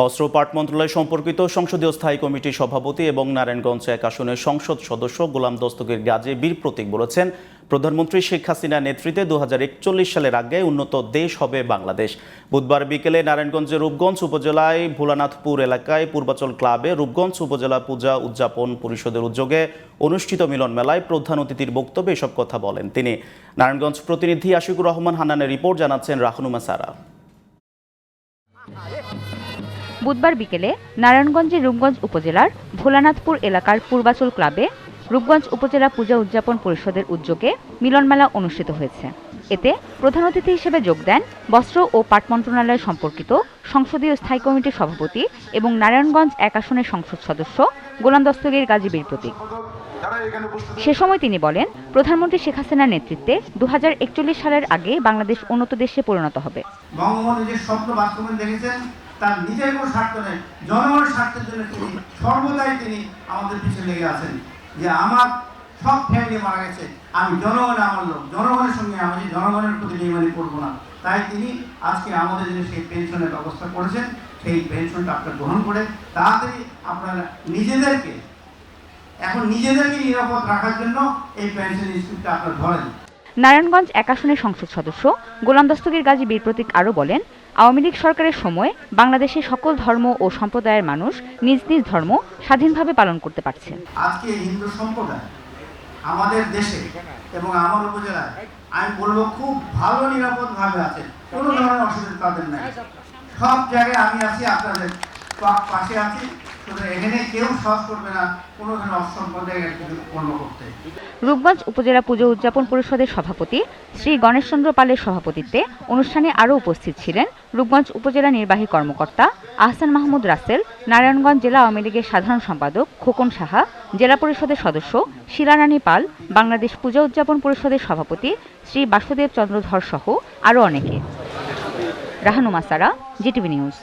বস্ত্র পাট মন্ত্রণালয় সম্পর্কিত সংসদীয় স্থায়ী কমিটির সভাপতি এবং নারায়ণগঞ্জ এক আসনের সংসদ সদস্য গোলাম দস্তগীর গাজী বীর প্রতীক বলেছেন, প্রধানমন্ত্রী শেখ হাসিনার নেতৃত্বে দু হাজার একচল্লিশ সালের আগে উন্নত দেশ হবে বাংলাদেশ। বুধবার বিকেলে নারায়ণগঞ্জের রূপগঞ্জ উপজেলায় ভোলানাথপুর এলাকায় পূর্বাচল ক্লাবে রূপগঞ্জ উপজেলা পূজা উদযাপন পরিষদের উদ্যোগে অনুষ্ঠিত মিলন মেলায় প্রধান অতিথির বক্তব্যে এসব কথা বলেন তিনি। নারায়ণগঞ্জ প্রতিনিধি আশিকুর রহমান হান্নানের রিপোর্ট জানাচ্ছেন রাহনুমা সারা। বুধবার বিকেলে নারায়ণগঞ্জের রূপগঞ্জ উপজেলার ভোলানাথপুর এলাকার পূর্বাচল ক্লাবে রূপগঞ্জ উপজেলা পূজা উদযাপন পরিষদের উদ্যোগে মিলনমেলা অনুষ্ঠিত হয়েছে। এতে প্রধান অতিথি হিসেবে যোগ দেন বস্ত্র ও পাট মন্ত্রণালয় সম্পর্কিত সংসদীয় স্থায়ী কমিটির সভাপতি এবং নারায়ণগঞ্জ এক আসনের সংসদ সদস্য গোলাম দস্তগীর গাজী বীর প্রতীক। সে সময় তিনি বলেন প্রধানমন্ত্রী শেখ হাসিনার নেতৃত্বে দু হাজার একচল্লিশ সালের আগে বাংলাদেশ উন্নত দেশে পরিণত হবে। বঙ্গবন্ধু যে স্বপ্ন বাস্তবায়ন দেখেছেন তার নিজের কোনো স্বার্থ নেই, জনগণের স্বার্থের জন্য তিনি সর্বদাই তিনি আমাদের পিছনে লেগে আছেন যে আমার সব ফ্যামিলি মারা গেছে, আমি জনগণ আমার লোক, জনগণের সঙ্গে আমি জনগণের প্রতি বেইমানি করব না। তাই তিনি আজকে আমাদের জন্য সেই পেনশনের ব্যবস্থা করেছেন, সেই পেনশনটা আপনারা গ্রহণ করে তাড়াতাড়ি আপনারা নিজেদেরকে, এখন নিজেদেরকে নিরাপদ রাখার জন্য এই পেনশন স্কিমটা আপনার ধরেন। নারায়ণগঞ্জ এক আসনের সংসদ সদস্য গোলাম দস্তগীর গাজী বীর প্রতীক আরও বলেন, আওয়ামী লীগ সরকারের সময় বাংলাদেশে সকল ধর্ম ও সম্প্রদায়ের মানুষ নিজ নিজ ধর্ম স্বাধীনভাবে পালন করতে পারছে। আজকে হিন্দু সম্প্রদায় আমাদের দেশে এবং আমার উপজেলায়, আমি বলব খুব ভালো নিরাপদ ভাবে আছে, কোনো ধরনের অসুবিধা তাদের নাই। সব জায়গায় আমি আছি, আপনাদের পাশে আছি। রূপগঞ্জ উপজেলা পুজো উদযাপন পরিষদের সভাপতি শ্রী গণেশচন্দ্র পালের সভাপতিত্বে অনুষ্ঠানে আরও উপস্থিত ছিলেন রূপগঞ্জ উপজেলা নির্বাহী কর্মকর্তা আহসান মাহমুদ রাসেল, নারায়ণগঞ্জ জেলা আওয়ামী লীগের সাধারণ সম্পাদক খোকন সাহা, জেলা পরিষদের সদস্য শিলারানী পাল, বাংলাদেশ পূজা উদযাপন পরিষদের সভাপতি শ্রী বাসুদেব চন্দ্র ধর সহ আরও অনেকে। Rahnuma Sara, Zee TV news.